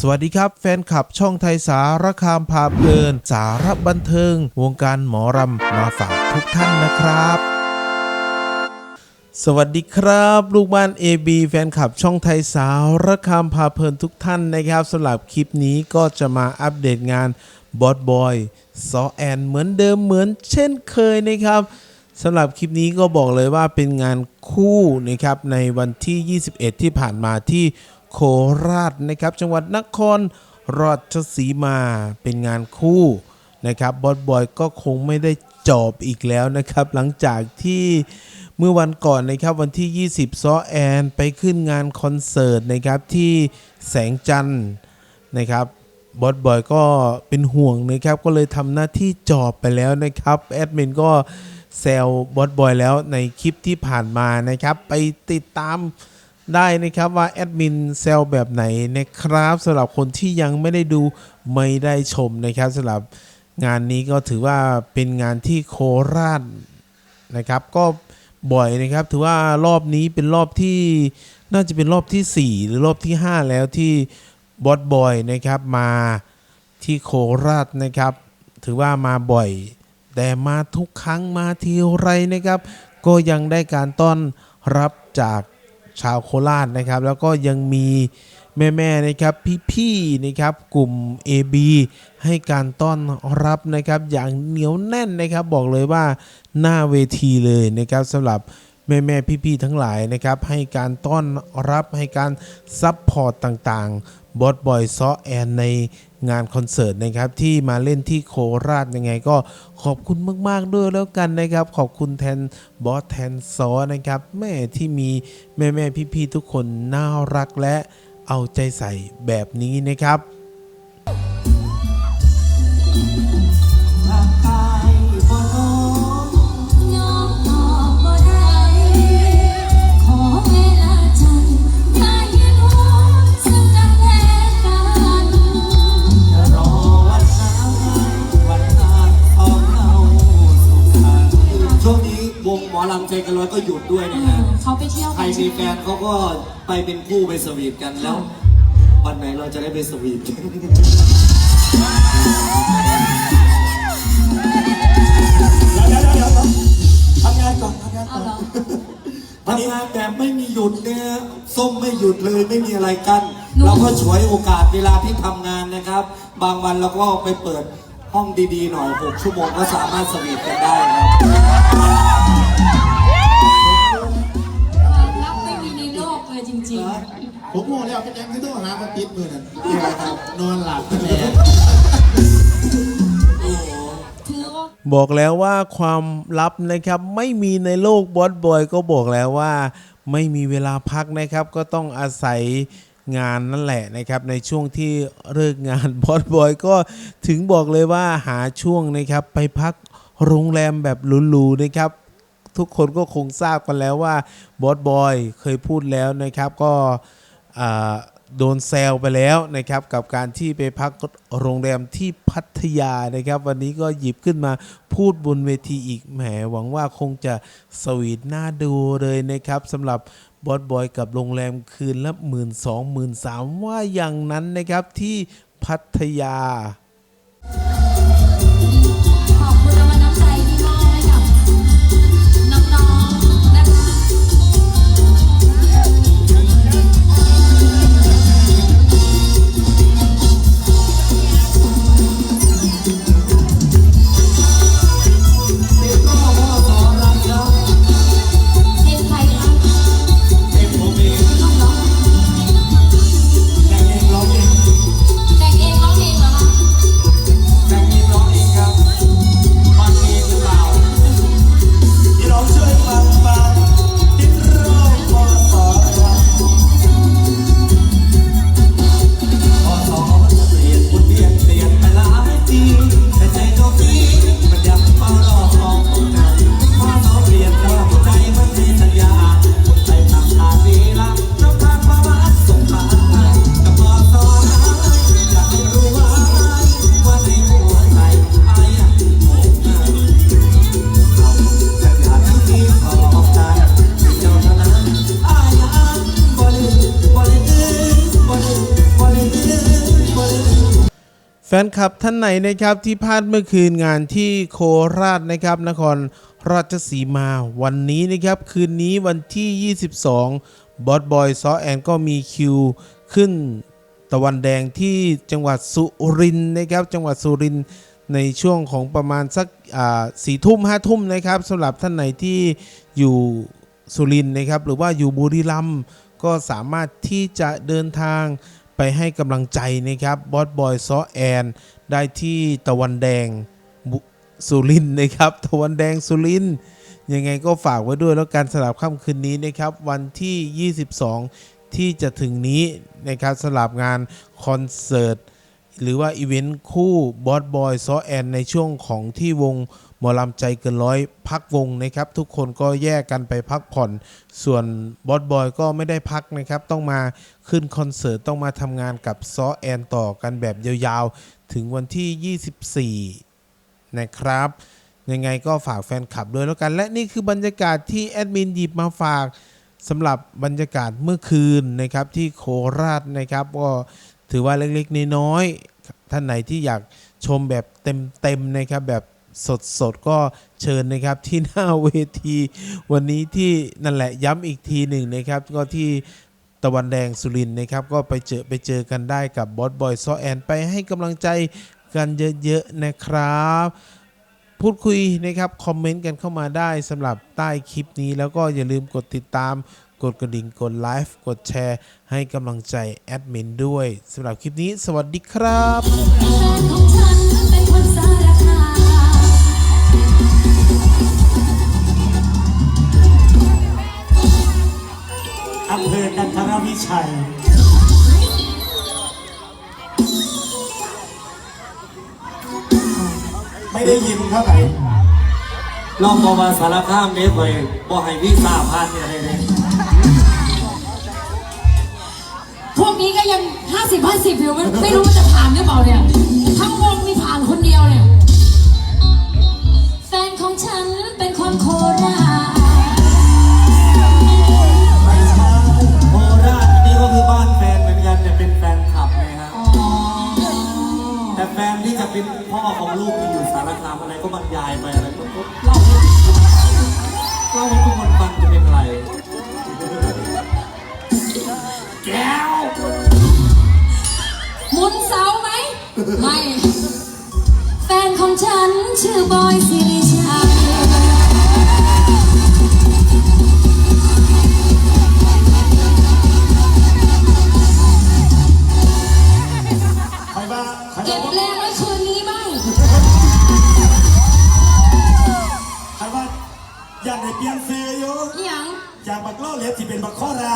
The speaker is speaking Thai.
สวัสดีครับ แฟนคลับช่องไทยสารคามพาเพลิน สารบันเทิง วงการหมอรำมาฝากทุกท่านนะครับสวัสดีครับ ลูกบ้าน AB แฟนคลับช่องไทยสารคามพาเพลินทุกท่านนะครับสำหรับคลิปนี้ก็จะมาอัปเดตงานบอสบอยซอแอนเหมือนเดิมเหมือนเช่นเคยนะครับสำหรับคลิปนี้ก็บอกเลยว่าเป็นงานคู่นะครับในวันที่ 21 ที่ผ่านมาที่ โคราชนะครับ จังหวัดนครราชสีมาเป็นงานคู่นะครับบอสบอยก็คงไม่ได้จบอีกแล้วนะครับ หลังจากที่เมื่อวันก่อนนะครับวันที่ 20ซอแอนไปขึ้นงานคอนเสิร์ตนะครับที่แสงจันทร์นะครับบอสบอยก็เป็นห่วงนะครับก็เลยทำหน้าที่จอบไปแล้วนะครับแอดมินก็แซวบอสบอยแล้วในคลิปที่ผ่านมานะครับ ไปติดตาม ได้นะครับว่าแอดมินแซวแบบไหนนะครับสำหรับคนที่ยังไม่ได้ดูไม่ได้ชมนะครับสำหรับงานนี้ก็ถือว่าเป็นงานที่โคราชนะครับ ก็บ่อยนะครับ ถือว่ารอบนี้เป็นรอบที่น่าจะเป็นรอบที่ 4 หรือรอบที่ 5 แล้วที่บอสบอยนะครับมาที่โคราชนะครับ ถือว่ามาบ่อย แต่มาทุกครั้งมาทีไรนะครับ ก็ยังได้การต้อนรับจาก ชาวโคราชนะครับ แล้วก็ยังมีแม่ๆนะครับพี่ๆนะครับกลุ่ม AB ให้การต้อนรับนะครับ อย่างเหนียวแน่นนะครับ บอกเลยว่าหน้าเวทีเลยนะครับสำหรับแม่แม่ๆพี่ ๆ ทั้งหลายนะครับ ให้การต้อนรับให้การซัพพอร์ตต่างๆ บอสบอยซอแอนในงานคอนเสิร์ตนะครับที่มาเล่นที่โคราชยังไงก็ขอบคุณมาก ๆ ด้วยแล้วกันนะครับ ขอบคุณแทนบอสแทนซอนะครับแม่ที่มีแม่แม่ๆพี่ ๆ ทุกคนน่ารักและเอาใจใส่แบบนี้นะครับ วงหมอลำใจกันร้อยก็หยุดด้วยนะฮะเขาไปเที่ยวใครกันมีแฟนเขาก็ไปเป็นคู่ไปสวีทกันแล้ว วันไหนเราจะได้ไปสวีทกันเดี๋ยวเดี๋ยวเดี๋ยวทำงานก่อนทำงานเอาก่อนเหรอทำงานแบบไม่มีหยุดเนี่ยส้มไม่หยุดเลยไม่มีอะไรกัน เราก็ฉวยโอกาสเวลาที่ทำงานนะครับ บางวันเราก็ไปเปิดห้องดีๆหน่อย 6 ชั่วโมงก็สามารถสวีทกันได้ครับ เป็นยังที่ต้องหามาติดมือนั่นนี่แหละครับนอนหลับแล้โอ้ถือว่าบอกแล้วว่าความลับนะครับไม่มีในโลกบอสบอยก็บอกแล้วว่า ไม่มีเวลาพักนะครับ ก็ต้องอาศัยงานนั่นแหละนะครับ ในช่วงที่เลิกงานบอสบอยก็ถึงบอกเลยว่าหาช่วงนะครับ ไปพักโรงแรมแบบหรูๆนะครับ ทุกคนก็คงทราบกันแล้วว่าบอสบอยเคยพูดแล้วนะครับก็ โดนแซวไปแล้วนะครับกับการที่ไปพักโรงแรมที่พัทยานะครับ วันนี้ก็หยิบขึ้นมาพูดบนเวทีอีกแหมหวังว่าคงจะสวีทน่าดูเลยนะครับสำหรับบอสบอยกับโรงแรมคืนละหมื่นสองหมื่นสามว่าอย่างนั้นนะครับที่พัทยา แฟนคลับท่านไหนนะครับที่พลาดเมื่อคืนงานที่โคราชนะครับนครราชสีมาวันนี้นะครับคืนนี้วันที่ 22 บอสบอยซอแอนก็มีคิวขึ้นตะวันแดงที่จังหวัดสุรินนะครับจังหวัดสุรินในช่วงของประมาณสักสี่ทุ่มห้าทุ่มนะครับสำหรับท่านไหนที่อยู่สุรินนะครับหรือว่าอยู่บุรีรัมย์ก็สามารถที่จะเดินทาง ไปให้กำลังใจนะครับบอสบอยซอแอนได้ที่ตะวันแดงสุรินนะครับ ตะวันแดงสุรินยังไงก็ฝากไว้ด้วยแล้วการสลับค่ำคืนนี้นะครับ วันที่ 22 ที่จะถึงนี้นะครับสลับงานคอนเสิร์ต หรือว่าอีเวนต์คู่บอสบอยซอแอนในช่วงของที่วงหมอลำใจเกินร้อยพักวงนะครับ ทุกคนก็แยกกันไปพักผ่อน ส่วนบอสบอยก็ไม่ได้พักนะครับ ต้องมาขึ้นคอนเสิร์ตต้องมาทำงานกับซอแอนต่อกันแบบยาวๆ ถึงวันที่ 24 นะครับ ยังไงก็ฝากแฟนคลับด้วยแล้วกัน และนี่คือบรรยากาศที่แอดมินหยิบมาฝากสำหรับบรรยากาศเมื่อคืนนะครับที่โคราชนะครับก็ ถือว่าเล็กๆน้อยๆท่านไหนที่อยากชมแบบเต็มๆนะครับแบบสดๆก็เชิญนะครับที่หน้าเวที วันนี้ที่นั่นแหละย้ำอีกทีหนึ่งนะครับ ก็ที่ตะวันแดงสุรินนะครับ ก็ไปเจอไปเจอกันได้กับบอสบอยซอแอนไปให้กำลังใจกันเยอะๆนะครับ พูดคุยนะครับ คอมเมนต์กันเข้ามาได้สำหรับใต้คลิปนี้แล้วก็อย่าลืมกดติดตาม กดกระดิ่ง กดไลฟ์ กดแชร์ ให้กำลังใจแอดมินด้วยสำหรับคลิปนี้ สวัสดีครับแฟนของฉันเป็นคนสารคามอำเภอกันทรวิชัย ไม่ได้ยินเท่าไหร่ลองบอกมาสารข้ามเนี้ยไปบอกให้พี่สาพานเนี่ยเลย นี่ยพวกนี้ก็ยัง 50 50อยู่ไม่ไม่รู้ว่าจะผ่านหรือเปล่าเนี่ย ทั้งวงมีผ่านคนเดียวเนี่ย แฟนของฉันเป็นคนโคราช ไม่ใช่โคราชนี่ก็คือบ้านแฟนเหมือนกันแต่เป็นแฟนคลับไงฮะอ๋อแต่แฟนที่จะเป็นพ่อของลูกที่อยู่สารคามอะไรก็บรรยายไปอะไรก็ก็เล่าให้เล่าให้ทุกคนฟังจะเป็นไร ไม่ แฟนของฉันชื่อบอยสิริชัยใครบ้างเก็บ้าบงแรงไคืนนี้บ้างใครบ้างอยากได้เปลี่ยนเฟย์เยอะอยากบัตรเล็บที่เป็นบักข้อรา